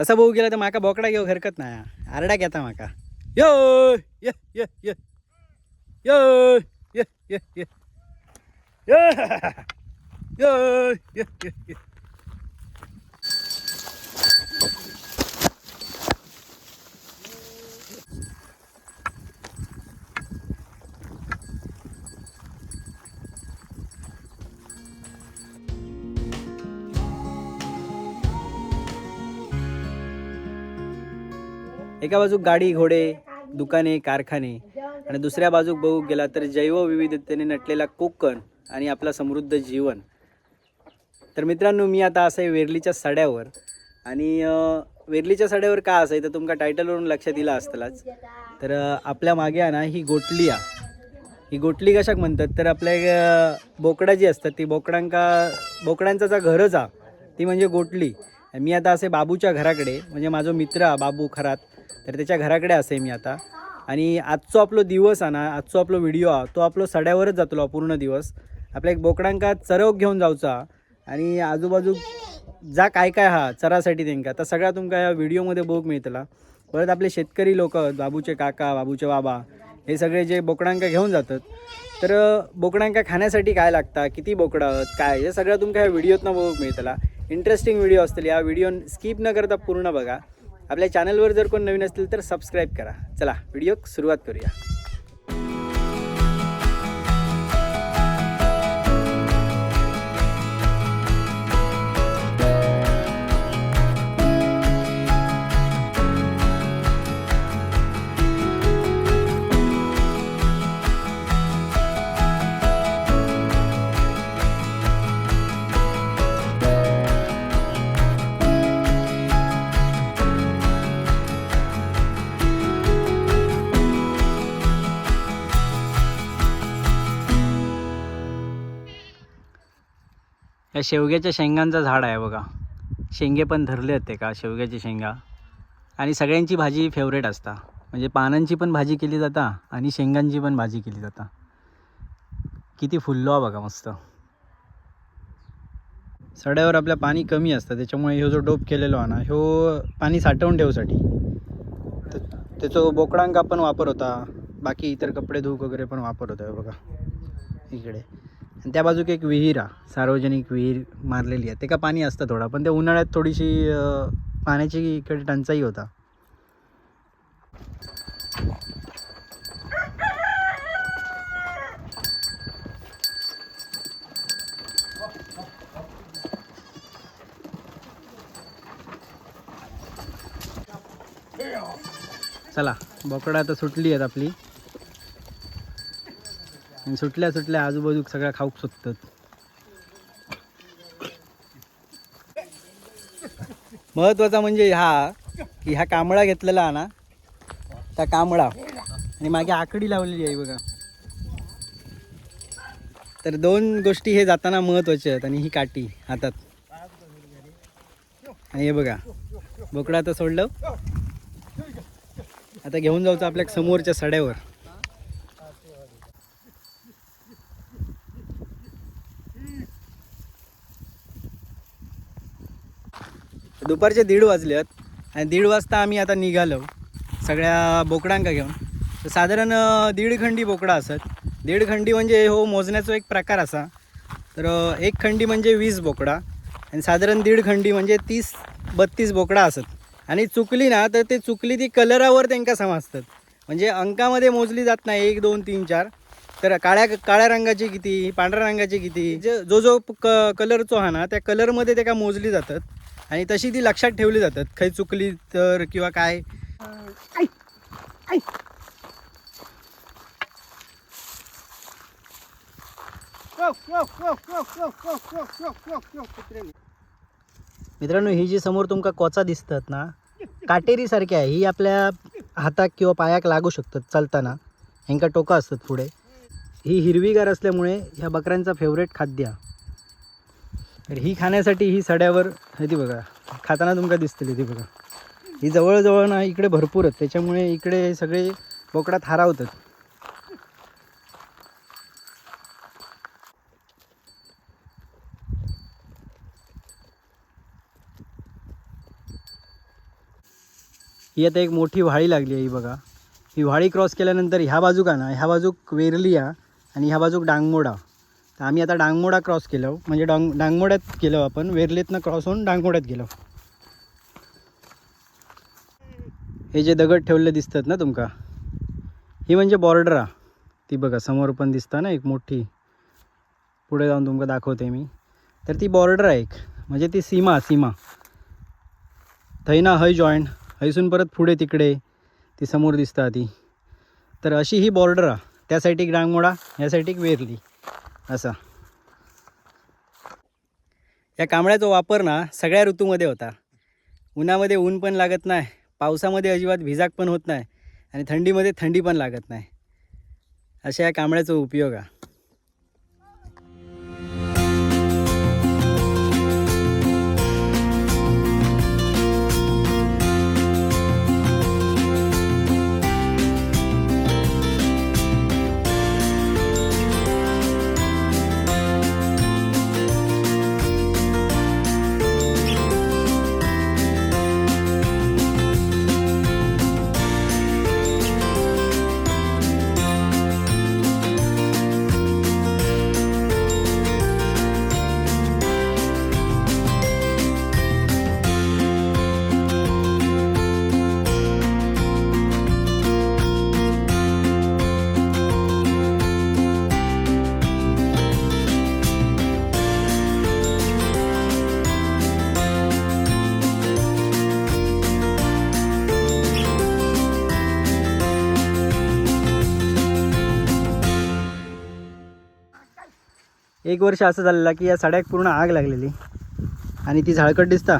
तसा भाऊ गेला तर माका बोकडा घेऊ हरकत नाही. आरडा घेता माका. यो यो यो यो. यो ये यो यो यो. एका बाजूक गाडी घोडे दुकाने कारखाने आणि दुसऱ्या बाजूक बघू गेला तर जैवविविधतेने नटलेला कोकण आणि आपला समृद्ध जीवन. तर मित्रांनो मी आता असं आहे वेरलीच्या सड्यावर आणि वेरलीच्या सड्यावर का असं आहे? तर तुमका टायटलवरून लक्षात दिलं असतलाच. तर आपल्या मागे ना ही गोटलिया. आ ही गोटली कशाक म्हणतात? तर आपल्या बोकडा जी असतात ती बोकडांका बोकडांचा जा घरच आ ती म्हणजे गोटली. मी आता असे बाबूच्या घराकडे म्हणजे माझा मित्र बाबू खरात तर त्याच्या घराकडे असे मी आता. आणि आजचो आपलो दिवस हा ना आजचो आपलो व्हिडिओ हा तो आपलो सड्यावरच जातलो पूर्ण दिवस. आपल्या एक बोकडांका चरवक घेऊन जावचा आणि आजूबाजू जा काय काय हा चरासाठी तेंका तर सगळा तुमका या व्हिडिओमध्ये बघूक मिळतला. परत आपले शेतकरी लोक बाबूचे काका बाबूचे बाबा हे सगळे जे बोकडांका घेऊन जातात. तर बोकडांका खाण्यासाठी काय लागता किती बोकडं आहेत काय? हे सगळं तुमका ह्या व्हिडिओतनं बघूक मिळतला. इंटरेस्टिंग व्हिडिओ असतील. या व्हिडिओ स्किप न करता पूर्ण बघा. आपल्या चॅनलवर जर कोण नवीन असतील तर सबस्क्राईब करा. चला व्हिडिओ सुरुवात करूया. या शेवग्याच्या शेंगांचं झाड आहे बघा. शेंगे पण धरले होते का शेवग्याची शेंगा. आणि सगळ्यांची भाजी फेवरेट असता. म्हणजे पानांची पण भाजी केली जाता आणि शेंगांची पण भाजी केली जाता. किती फुललो बघा मस्त. सड्यावर आपल्या पाणी कमी असतं त्याच्यामुळे ह्यो जो डोप केलेलो आहे ना ह्यो पाणी साठवून ठेवसाठी. त्याचो बोकडांका पण वापर होता. बाकी इतर कपडे धूक वगैरे पण वापर होता बघा. इकडे. आणि त्या बाजूक एक विहीर हा सार्वजनिक विहीर मारलेली आहे. ते का पाणी असतं थोडा पण त्या उन्हाळ्यात थोडीशी पाण्याची इकडे टंचाई होता. चला बोकडा आता सुटली आहेत आपली. आणि सुटल्या सुटल्या आजूबाजूक सगळ्या खाऊक सुटतात. महत्त्वाचा म्हणजे हा की हा कांबळा घेतलेला ना त्या कांबळा. आणि मागे आकडी लावलेली आहे बघा. तर दोन गोष्टी हे जाताना महत्त्वाच्या आहेत आणि ही काठी हातात. आणि हे बघा बोकडा आता सोडलं. आता घेऊन जाऊचं आपल्या समोरच्या सड्यावर. दुपारचे दीड वाजले आहेत आणि दीड वाजता आम्ही आता निघालो सगळ्या बोकडांका घेऊन. तर साधारण दीड खंडी बोकडा असत. दीड खंडी म्हणजे हो मोजण्याचा एक प्रकार असा. तर एक खंडी म्हणजे वीस बोकडा आणि साधारण दीड खंडी म्हणजे तीस बत्तीस बोकडा असत. आणि चुकली ना तर ते चुकली ती कलरावर त्यांका समजतात. म्हणजे अंकामध्ये मोजली जात नाही एक दोन तीन चार. तर काळ्या काळ्या रंगाची किती पांढऱ्या रंगाची किती? जे- जो जो क कलरचो हा ना त्या कलरमध्ये ते का मोजली जातात. आणि तशी ती लक्षात ठेवली जातात काही चुकली तर किंवा काय मित्रांनो ही जी समोर तुमका कोचा दिसतात ना काटेरी सारखी आहे ही आपल्या हाताक किंवा पायाक लागू शकतात चालताना ह्यांका टोका असतात पुढे ही हिरवीगार असल्यामुळे ह्या बकऱ्यांचा फेवरेट खाद्य हा. तर ही खाण्यासाठी ही सड्यावर ती बघा खाताना तुमका दिसतील ती बघा. ही जवळजवळ ना इकडे भरपूर आहेत त्याच्यामुळे इकडे सगळे बोकडा थारावतात ही आता एक मोठी व्हाळी लागली आहे ही बघा. ही व्हाळी क्रॉस केल्यानंतर ह्या बाजूक आहे ना ह्या बाजूक वेरलिया आणि ह्या बाजूक डांगमोडा. तर आम्ही आता डांगमोडा क्रॉस केलो म्हणजे डांग डांगमोड्यात गेलो आपण वेरलेतनं क्रॉस होऊन डांगमोड्यात गेलो. हे जे दगड ठेवले दिसतात ना तुमका ही म्हणजे बॉर्डर हा ती बघा समोर पण दिसता ना एक मोठी. पुढे जाऊन तुमका दाखवते मी. तर ती बॉर्डर आहे एक म्हणजे ती सीमा सीमा. थंय ना हय जॉईंट हयसून परत पुढे तिकडे ती समोर दिसता ती. तर अशी ही बॉर्डर हा त्या साईडीक डांगमोडा ह्या साईडीक वेरली. असा. या कांबळ्याचा वापर ना सगळ्या ऋतूमध्ये होता. उन्हामध्ये ऊन पण लागत नाही पावसामध्ये अजिबात भिजाक पण होत नाही आणि थंडीमध्ये थंडी पण लागत नाही. अशा या कांबळ्याचा उपयोग आहे एक वर्ष असं झालेलं की या साड्याक पूर्ण आग लागलेली. आणि ती झाळकट दिसता.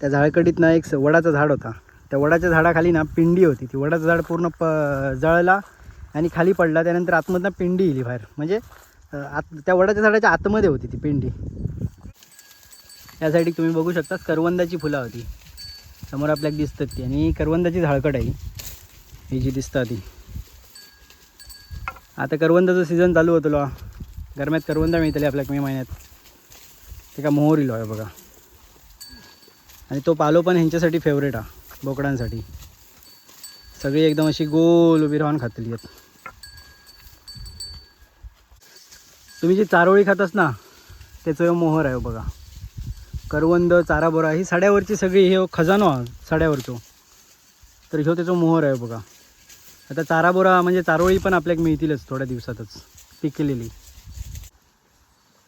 त्या झाळकटीत ना एक वडाचं झाड होता. त्या वडाच्या झाडाखाली ना पिंडी होती. ती वडाचं झाड पूर्ण प जळला आणि खाली पडला. त्यानंतर आतमधनं पिंडी येली बाहेर. म्हणजे आत त्या वडाच्या झाडाच्या आतमध्ये होती ती पिंडी. यासाठी तुम्ही बघू शकता करवंदाची फुलं होती. समोर आपल्याला दिसतात ती. आणि करवंदाची झाळकट आहे ही. जी दिसता ती. आता करवंदाचं सीझन चालू होतो गरम्यात करवंदा मिळतली आपल्याक मे महिन्यात. ते का मोहर इलो आहे बघा. आणि तो पालो पण ह्यांच्यासाठी फेवरेट हा बोकडांसाठी. सगळी एकदम अशी गोल उभी राहून खातली आहेत. तुम्ही जी चारोळी खातास ना त्याचं मोहर आहे बघा. करवंद चारा बोरा ही साड्यावरची सगळी हे खजानो हा साड्यावरचो. तर ह्यो त्याचो मोहर आहे बघा. आता चारा बोरा म्हणजे चारोळी पण आपल्याक मिळतीलच थोड्या दिवसातच पिकलेली.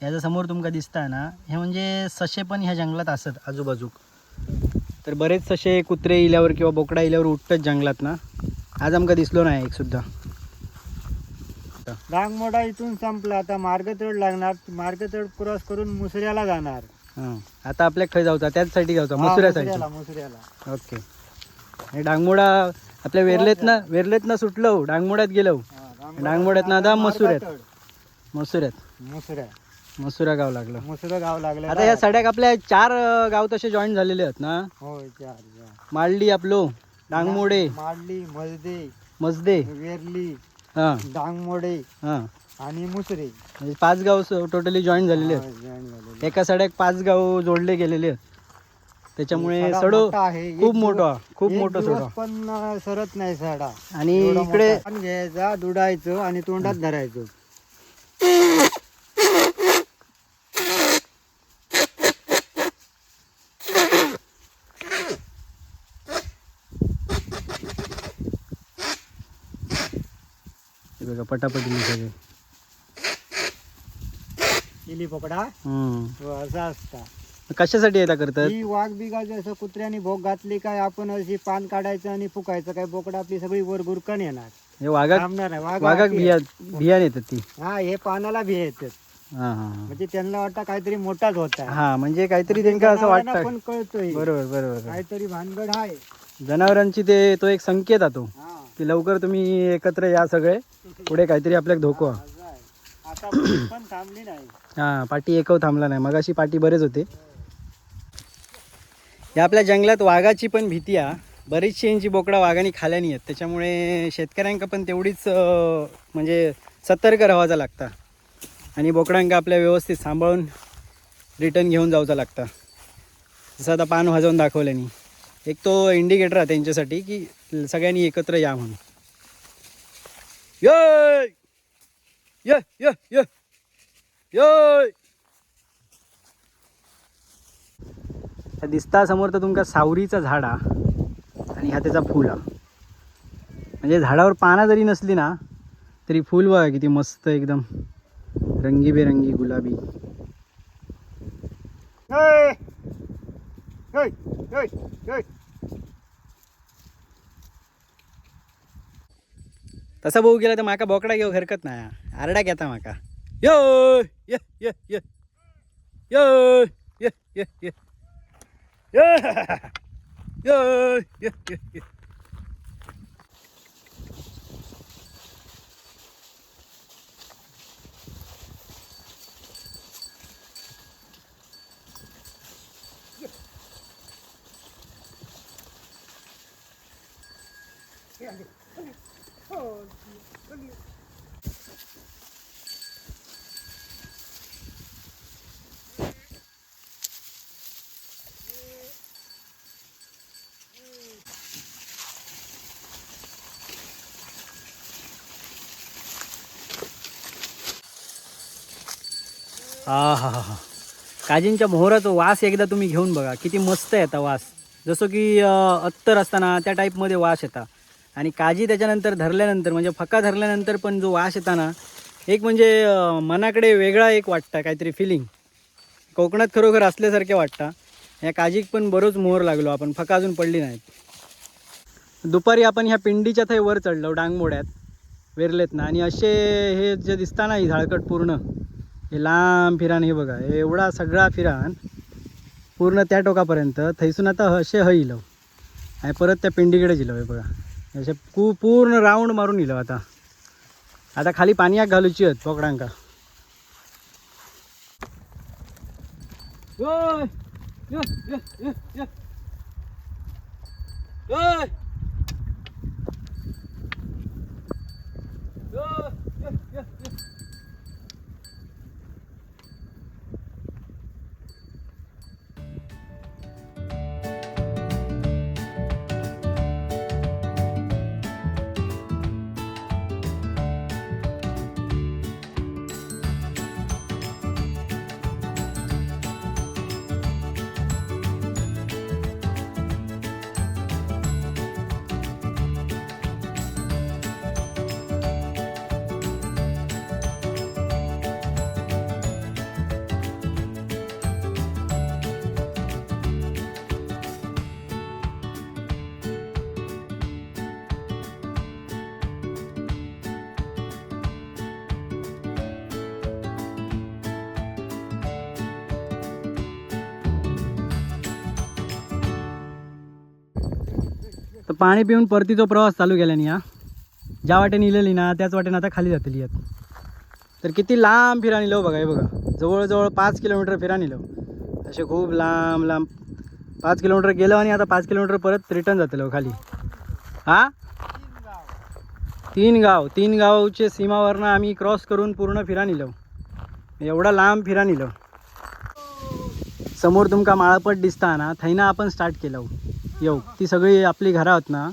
ह्याच्या समोर तुमका दिसता ना हे म्हणजे सशे पण ह्या जंगलात असत आजूबाजूक. तर बरेच सशे कुत्रे इल्यावर किंवा बोकडा इल्यावर उठतात जंगलात ना. आज आमका दिसलो नाही एक सुद्धा. डांगमोडा इथून संपला. आता मार्गतळ लागणार. मार्गतळ क्रॉस करून मुसऱ्याला जाणार. हां. आता आपल्याक खंय जाऊचा त्याचसाठी जाऊचा हा, मसुऱ्यासाठी. मुसऱ्याला मुसऱ्याला. ओके. आणि डांगमोडा आपल्या वेरलेत ना वेरलेत ना सुटलो डांगमोड्यात गेलो हा, डांगमोड्यात ना आता मसुऱ्यात. मसुऱ्यात. मुसऱ्या. मसुरा गाव लागलं. मुसरं गाव लागलं. आता या साड्याक आपल्या चार अं, गाव तसे जॉईन झालेले आहेत ना? होय चार चार. माळली आपलो डांगमोडे. माडली मजदे. मसदे वेरली. हां. डांगमोडे. हां. आणि मुसरे. म्हणजे पाच गाव टोटली जॉईन झालेले आहेत. join झालेले. एका साड्याक पाच गाव जोडले गेलेले आहेत. त्याच्यामुळे सडा सडो मोठा आहे. एक खूप दिवस- मोठा खूप एक मोठं दिवस सडो. पण अं, सरत नाही साडा. आणि एवढा इकडे मोठा. पान घ्यायचा दुडायचं आणि तोंडात धरायचं. हे बघा पटापटी सगळे. इली पकडा हम्म. हो, असा असता. कशासाठी येता करतात? ही वाघ बिगाची असं कुत्र्याने भोग घातली काय आपण अशी पान काढायचं आणि फुकायचं काय बोकडा आपली सगळी वर गुरकन येणार. हे वाघाक थांबणार नाही वाघ वाघाक बिया. बियाण येतात ती. हा हे पानाला भी येतात. हां हां हां. म्हणजे त्यांना वाटतं काहीतरी मोठाच होता हां म्हणजे काहीतरी त्यांना असं वाटतं. पण कळतोय. बरोबर बरोबर. काहीतरी भानगड आहे. जनावरांची ते तो एक संकेत आहे तो. हा की लवकर तुम्ही एकत्र या सगळे. पुढे काहीतरी आपल्याला धोको. आता पण थांबली नाही हां पाठी एकव थांबला नाही. मगाशी पाठी बरेच होते. या आपल्या जंगलात वाघाची पण भीती आहे बरीचशी यांची बोकडा वाघाने खाल्यानी आहेत. त्याच्यामुळे शेतकऱ्यांका पण तेवढीच अं, म्हणजे सतर्क राहायचा लागता. आणि बोकडांका आपल्या व्यवस्थित सांभाळून रिटर्न घेऊन जाऊचा लागता. जसं आता पान वाजवून दाखवल्यानी. एक तो इंडिकेटर आहे त्यांच्यासाठी की सगळ्यांनी एकत्र या म्हणून ये ये ये ये ये दिसता समोर तर तुमका सावरीचा झाड हा आणि हा त्याचा फूल हा म्हणजे झाडावर पानं जरी नसली ना तरी फूल बघा किती मस्त एकदम रंगीबेरंगी गुलाबी hey! Hey! Hey! Hey! तसा भाऊ गेला तर माका बोकडा घेऊ हरकत नाही. आरडा घेता माका. यो ये ये ये. यो ये ये ये. यो यो ये ये ये. हा हा हा हा काजींच्या मोहराचा वास एकदा तुम्ही घेऊन बघा. किती मस्त येता वास. जसं की अत्तर असताना त्या टाईपमध्ये वास येता. आणि काजी त्याच्यानंतर धरल्यानंतर म्हणजे फका धरल्यानंतर पण जो वास येताना एक म्हणजे मनाकडे वेगळा एक वाटतं काहीतरी फिलिंग कोकणात खरोखर असल्यासारखे वाटतं. या काजीक पण बरोच मोहर लागलो आपण फका अजून पडली नाहीत. दुपारी आपण ह्या पिंडीच्या थंय वर चढलो डांगमोड्यात वेरलेत ना आणि असे हे जे दिसता ना ही झाळकट पूर्ण हे लांब फिरान हे बघा हे एवढा सगळा फिरान पूर्ण त्या टोकापर्यंत थैसून आता असे ह आणि परत त्या पिंडीकडे जिलो हे बघा. असे कू पूर्ण राऊंड मारून इलो आता. आता खाली पानयाक घालूची आहेत बोकडांका. Yeah. तर पाणी पिऊन परतीचा प्रवास चालू केल्याने हा ज्या वाटेने इलेली ना त्याच वाटेने आता खाली जातली यात तर किती लांब फिरा निलो बघा हे बघा. जवळजवळ पाच किलोमीटर फिरा निलो असे खूप लांब लांब. पाच किलोमीटर गेलो आणि आता पाच किलोमीटर परत रिटर्न जातलो खाली. हा? तीन गाव. तीन गावचे सीमावरनं आम्ही क्रॉस करून पूर्ण फिरा निलो एवढा लांब फिरा निलो समोर तुमका माळपट दिसता ना थैना आपण स्टार्ट केलं. येऊ. ती सगळी आपली घरा आहेत ना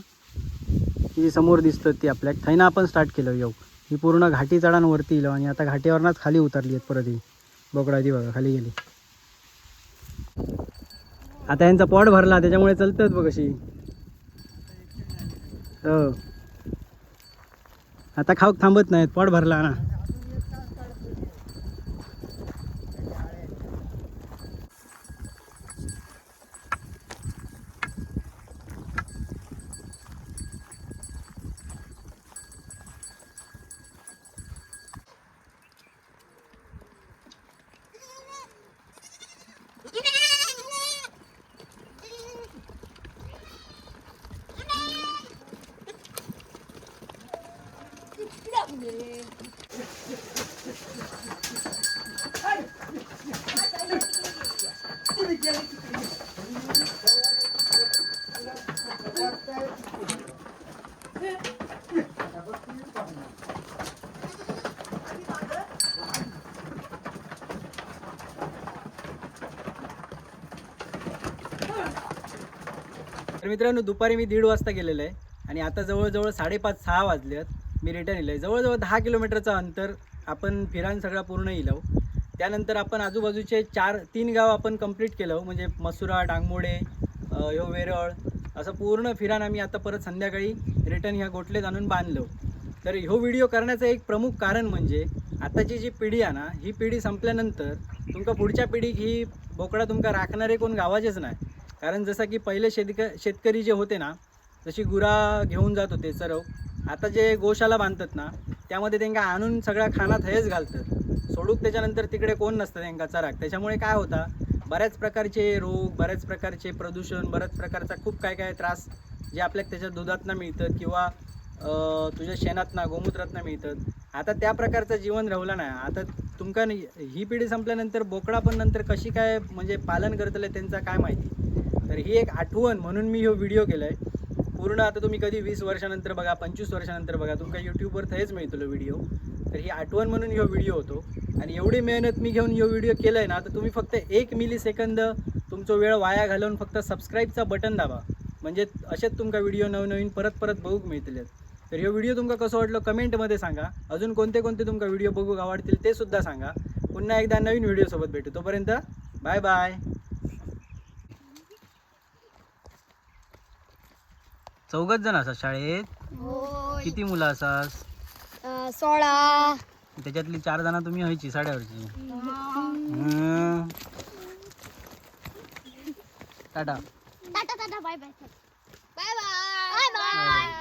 ती समोर दिसतं ती आपल्याक थैना आपण स्टार्ट केलं येऊ. ही पूर्ण घाटी चढांवरती येलो आणि आता घाटीवरनंच खाली उतरली आहेत परत ही. बोकडा ती बघा खाली गेली. आता यांचा पॉट भरला त्याच्यामुळे चलतात बघ अशी. हो. आता खाऊक थांबत नाहीत पॉट भरला ना. तर मित्रांनो दुपारी मी दीड वाजता गेलेलं आहे आणि आता जवळजवळ साडेपाच सहा वाजले आहेत. मी रिटर्न येईल आहे जवळजवळ दहा किलोमीटरचं अंतर आपण फिरान सगळा पूर्ण येलो. त्यानंतर आपण आजूबाजूचे चार तीन गाव आपण कंप्लीट केलं. म्हणजे मसुरा डांगमोडे यो वेरळ असं पूर्ण फिरान आम्ही आता परत संध्याकाळी रिटर्न ह्या गोटलेत आणून बांधलो. तर ह्यो व्हिडिओ करण्याचं एक प्रमुख कारण म्हणजे आताची जी पिढी आहे ना ही पिढी संपल्यानंतर तुमका पुढच्या पिढीक ही बोकडा तुमका राखणारे कोण गावाचेच नाही कारण जसं की पहिले शेतक शेतकरी जे होते ना जशी गुरा घेऊन जात होते सरव आता जे गोशाला बांधतात ना त्यामध्ये त्यांना आणून सगळा खाना थयच घालतात. सोडूक त्याच्यानंतर तिकडे कोण नसतं त्यांना चराक. त्याच्यामुळे काय होता बऱ्याच प्रकारचे रोग बऱ्याच प्रकारचे प्रदूषण बऱ्याच प्रकारचा खूप काय काय त्रास जे आपल्या त्याच्या दुधातनं मिळतात किंवा तुझ्या शेणातनं गोमूत्रातनं मिळतात आता त्या प्रकारचं जीवन राहिलं नाही आता तुमका ही पिढी संपल्यानंतर बोकडा पण नंतर कशी काय म्हणजे पालन करतले त्यांचा काय माहिती? तर ही एक आठवण म्हणून मी हो व्हिडिओ केला आहे पूर्ण आता तुम्ही कधी वीस वर्षानंतर बघा पंचवीस वर्षानंतर बघा तुमका यूट्यूबवर थंच मिळतलो व्हिडिओ. तर ही आठवण म्हणून ह्यो व्हिडिओ होतो. आणि एवढी मेहनत मी घेऊन ह्यो व्हिडिओ केला आहे ना तर तुम्ही फक्त एक मिली सेकंद तुमचा वेळ वाया घालवून फक्त सबस्क्राईबचा बटन दाबा. म्हणजे असेच तुमका व्हिडिओ नवनवीन परत परत बघूक मिळतले तर ह्यो व्हिडिओ तुमका कसं वाटलं कमेंटमध्ये सांगा. अजून कोणते कोणते तुमका व्हिडिओ बघूक आवडतील ते सुद्धा सांगा. पुन्हा एकदा नवीन व्हिडिओसोबत भेटू. तोपर्यंत बाय बाय चौघच जण असतात शाळेत? किती मुलं असतात अं, सोळा त्याच्यातली चार जण तुम्ही व्हायची साड्यावरची हम्म. Tata tata tata bye bye bye bye bye bye